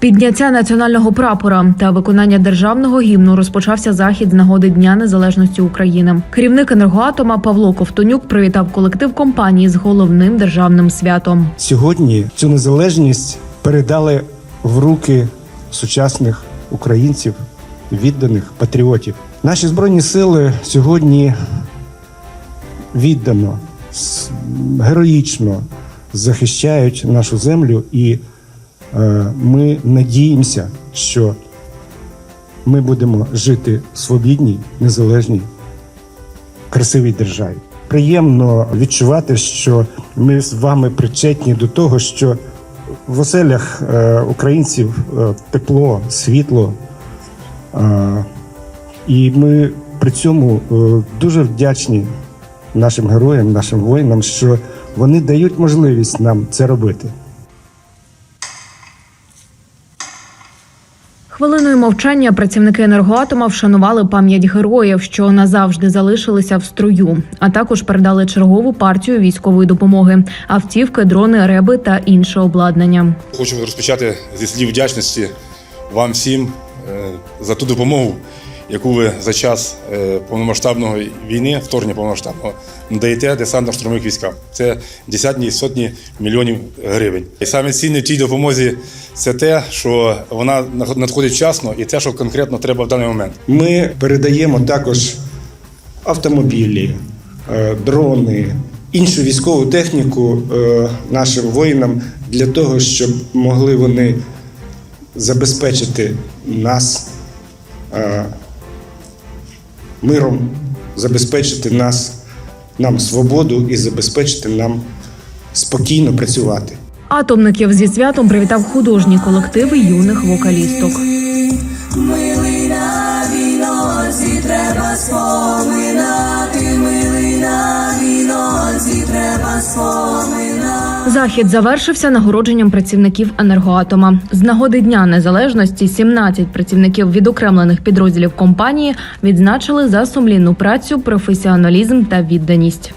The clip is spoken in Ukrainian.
Підняття національного прапора та виконання державного гімну розпочався захід з нагоди Дня Незалежності України. Керівник енергоатома Павло Ковтонюк привітав колектив компанії з головним державним святом. Сьогодні цю незалежність передали в руки сучасних українців, відданих патріотів. Наші збройні сили сьогодні віддано, героїчно захищають нашу землю, і е, ми надіємося, що ми будемо жити в свобідній, незалежній красивій державі. Приємно відчувати, що ми з вами причетні до того, що в оселях е, українців е, тепло, світло. І ми при цьому е, дуже вдячні нашим героям, нашим воїнам, що вони дають можливість нам це робити. Хвилиною мовчання працівники енергоатома вшанували пам'ять героїв, що назавжди залишилися в струю, а також передали чергову партію військової допомоги: автівки, дрони, реби та інше обладнання. Хочу розпочати зі слів вдячності вам всім за ту допомогу, яку ви за час е, повномасштабної війни, вторгнення повномасштабного, надаєте десантно-штурмових військам. Це десятні і сотні мільйонів гривень. І саме цінне в тій допомозі це те, що вона надходить вчасно, і те, що конкретно треба в даний момент. Ми передаємо також автомобілі, е, дрони, іншу військову техніку е, нашим воїнам для того, щоб могли вони забезпечити нас е, миром, забезпечити нас, нам свободу і забезпечити нам спокійно працювати. Атомників зі святом привітав художній колектив юних вокалісток. Милий на віночі треба споминати, Захід завершився нагородженням працівників енергоатома. З нагоди Дня Незалежності 17 працівників відокремлених підрозділів компанії відзначили за сумлінну працю, професіоналізм та відданість.